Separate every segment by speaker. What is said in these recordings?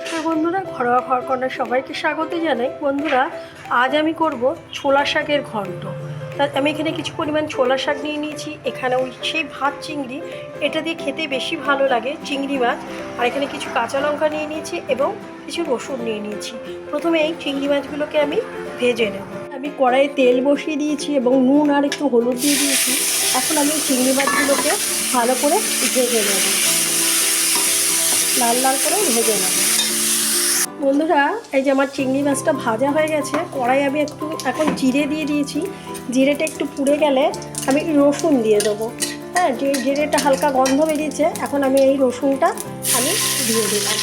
Speaker 1: নমস্কার বন্ধুরা, ঘরোয়া ঘর কর্নার সবাইকে স্বাগত জানাই। বন্ধুরা, আজ আমি করব ছোলা শাকের ঘন্ট। আমি এখানে কিছু পরিমাণ ছোলা শাক নিয়ে নিয়েছি। এখানে ওই সেই ভাত, চিংড়ি। এটা দিয়ে খেতে বেশি ভালো লাগে চিংড়ি মাছ আর এখানে কিছু কাঁচা লঙ্কা নিয়ে নিয়েছি এবং কিছু রসুন নিয়ে নিয়েছি। প্রথমে এই চিংড়ি মাছগুলোকে আমি ভেজে নেব। আমি কড়াইয়ে তেল বসিয়ে দিয়েছি এবং নুন আর একটু হলুদ দিয়ে দিয়েছি। এখন আমি চিংড়ি মাছগুলোকে ভালো করে ভেজে নেব। লাল লাল করে ভেজে নেব। বন্ধুরা, এই যে আমার চিংড়ি মাছটা ভাজা হয়ে গেছে, কড়াই আমি একটু এখন জিরে দিয়ে দিয়েছি। জিরেটা একটু পুড়ে গেলে আমি রসুন দিয়ে দেবো। হ্যাঁ যে জিরেটা হালকা গন্ধ বেরিয়েছে, এখন আমি এই রসুনটা আমি দিয়ে দিলাম।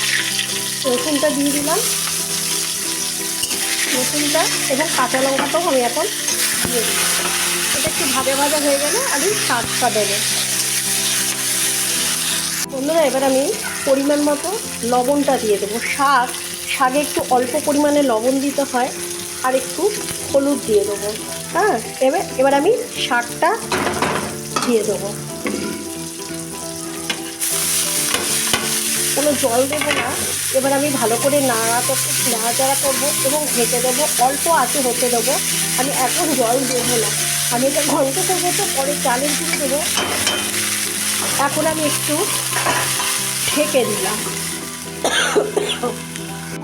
Speaker 1: রসুনটা দিয়ে দিলাম। রসুনটা এবং কাঁচা লঙ্কাটাও আমি এখন দিয়ে দিলাম। এটা একটু ভাজা ভাজা হয়ে গেলে আমি শাকটা দেবো। বন্ধুরা, এবার আমি পরিমাণ মতো লবণটা দিয়ে দেবো। শাক, শাকে একটু অল্প পরিমাণে লবণ দিতে হয় আর একটু হলুদ দিয়ে দেবো। হ্যাঁ এবার এবার আমি শাকটা দিয়ে দেবো। কোনো জল দেবো না। এবার আমি ভালো করে নাড়া নাড়াচাড়া করব এবং ঘেঁটে দেবো। অল্প আঁচে হতে দেবো। আমি এখন জল দেবো না। আমি এটা ঘন্ট করব তো পরে চালের গুঁড়ো দেবো। এখন আমি একটু ঢেকে দিলাম।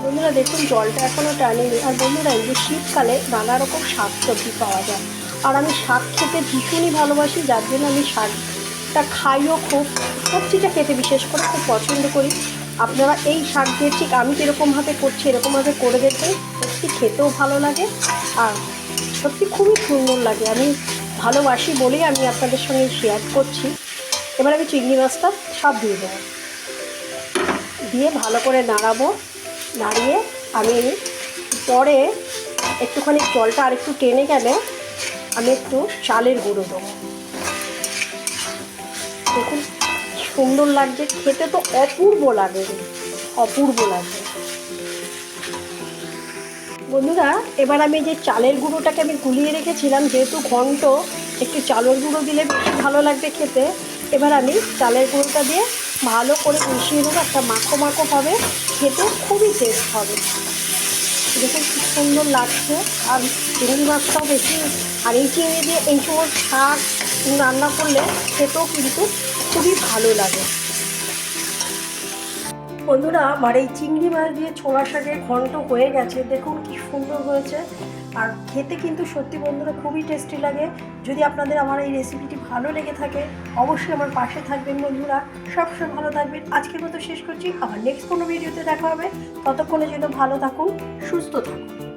Speaker 1: বন্ধুরা, দেখুন, জলটা এখনও টানেনি আর বন্ধুরা, এই যে শীতকালে নানা রকম শাক সবজি পাওয়া যায়। আর আমি শাক খেতে ভীষণই ভালোবাসি, যার জন্য আমি শাকটা খাইও খুব, সবজিটা খেতে বিশেষ করে খুব পছন্দ করি। আপনারা এই শাক দিয়ে ঠিক আমি কীরকমভাবে করছি, এরকমভাবে করে দেখবেন। সত্যি খেতেও ভালো লাগে আর সত্যি খুবই সুন্দর লাগে। আমি ভালোবাসি বলেই আমি আপনাদের সঙ্গে শেয়ার করছি। এবার আমি চিংড়ি মাছটা সব দিয়ে দেবো। দিয়ে ভালো করে নাড়াবো। নাড়িয়ে আমি পরে একটুখানি জলটা আর একটু টেনে গেলে আমি একটু চালের গুঁড়ো দেবো। দেখুন, সুন্দর লাগছে। খেতে তো অপূর্ব লাগে। অপূর্ব লাগে। বন্ধুরা, এবার আমি যে চালের গুঁড়োটাকে আমি গুলিয়ে রেখেছিলাম, যেহেতু ঘন্ট, একটু চালের গুঁড়ো দিলে বেশি ভালো লাগবে খেতে। এবার আমি চালের গুঁড়োটা দিয়ে ভালো করে মিশিয়ে নেব, একটা মাখো মাখো হবে খেতে খুবই টেস্ট হবে। দেখুন খুব সুন্দর লাগছে, আর চিংড়ি মাছটাও বেশি, আর এই চিংড়ি দিয়ে এই সময় শাক রান্না করলে খেতেও কিন্তু খুবই ভালো লাগে। বন্ধুরা, আমার এই চিংড়ি মাছ দিয়ে ছোলা শাকের ঘন্ট হয়ে গেছে। দেখুন কি সুন্দর হয়েছে। আর খেতে কিন্তু সত্যি বন্ধুরা খুবই টেস্টি লাগে। যদি আপনাদের আমার এই রেসিপিটি ভালো লেগে থাকে, অবশ্যই আমার পাশে থাকবেন বন্ধুরা। সবসময় ভালো থাকবেন। আজকের মতো শেষ করছি। আবার নেক্সট কোনো ভিডিওতে দেখা হবে। ততক্ষণে যেন ভালো থাকুন, সুস্থ থাকুন।